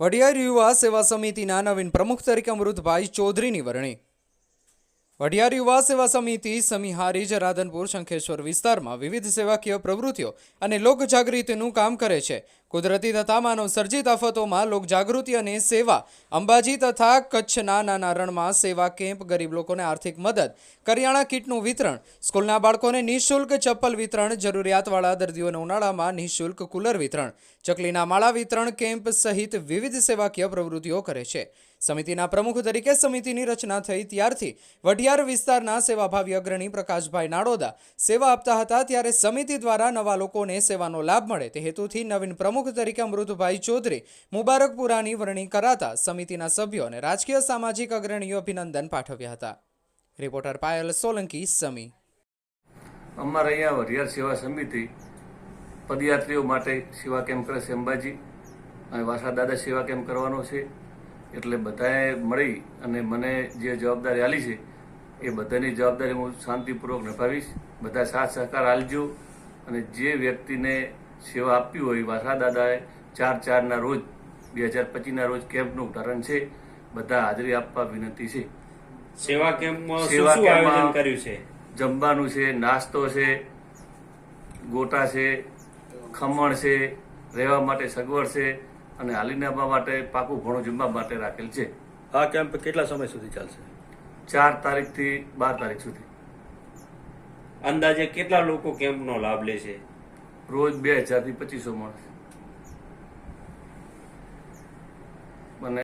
વડિયાર યુવા સેવા સમિતિના નવીન પ્રમુખ તરીકે અમૃતભાઈ ચૌધરીની વરણી. વઢિયાર યુવા સેવા સમિતિ સમિહારી રાધનપુર શંખેશ્વર વિસ્તારમાં વિવિધ સેવાકીય પ્રવૃત્તિઓ અને લોકજાગૃતિનું કામ કરે છે. કુદરતી તથા માનવ સર્જિત આફતોમાં લોકજાગૃતિ અને સેવા. અંબાજી તથા કચ્છના નાના રણમાં સેવા કેમ્પ ગરીબ લોકોને આર્થિક મદદ. કરિયાણા કીટનું વિતરણ. સ્કૂલના બાળકોને નિઃશુલ્ક ચપ્પલ વિતરણ. જરૂરિયાતવાળા દર્દીઓને ઉનાળામાં નિઃશુલ્ક કુલર વિતરણ. ચકલીના માળા વિતરણ કેમ્પ સહિત વિવિધ સેવાકીય પ્રવૃત્તિઓ કરે છે. સમિતિના પ્રમુખ તરીકે સમિતિની રચના થઈ ત્યારથી વઢિયાર વિસ્તારના સેવાભાવી અગ્રણી પ્રકાશભાઈ નાડોદા સેવા આપતા હતા ત્યારે સમિતિ દ્વારા નવા લોકોને સેવાનો લાભ મળે તે હેતુથી નવીન પ્રમુખ તરીકે અમૃતભાઈ ચૌધરી મુબારકપુરાની વરણી કરાતા સમિતિના સભ્યો અને રાજકીય સામાજિક અગ્રણીઓ અભિનંદન પાઠવ્યા હતા. રિપોર્ટર પાયલ સોલંકી, સમી. અમારા અહીંયા વરિયાર સેવા સમિતિ, પદયાત્રીઓ માટે સેવા કેમ્પ કરે છે અંબાજી, અને વાસા દાદા સેવા કેમ્પ કરવાનો છે. એટલે બધાએ મળી અને મને જે જવાબદારી આલી છે, એ બધાની જવાબદારી હું શાંતિપૂર્વક નભાવીશ. બધા સાથ સહકાર આલજો અને જે વ્યક્તિને સેવા આપી હોય વાસા દાદાએ ચાર ચારના રોજ બે હજાર પચીસના રોજ કેમ્પનું ઉદાહરણ છે. બધા હાજરી આપવા વિનંતી છે. સેવા કેમ્પમાં સેવા કેમ્પમાં- કર્યું છે? જમવાનું છે નાસ્તો છે ગોટા છે ખમણ છે રહેવા માટે સગવડ છે અને હાલીને આવવા માટે પાકું ઘણું જમવા માટે રાખેલ છે. આ કેમ્પ કેટલા સમય સુધી ચાલશે? ચાર તારીખથી બાર તારીખ સુધી. અંદાજે કેટલા લોકો કેમ્પનો લાભ લે છે? રોજ બે હજારથી પચીસો માણસ.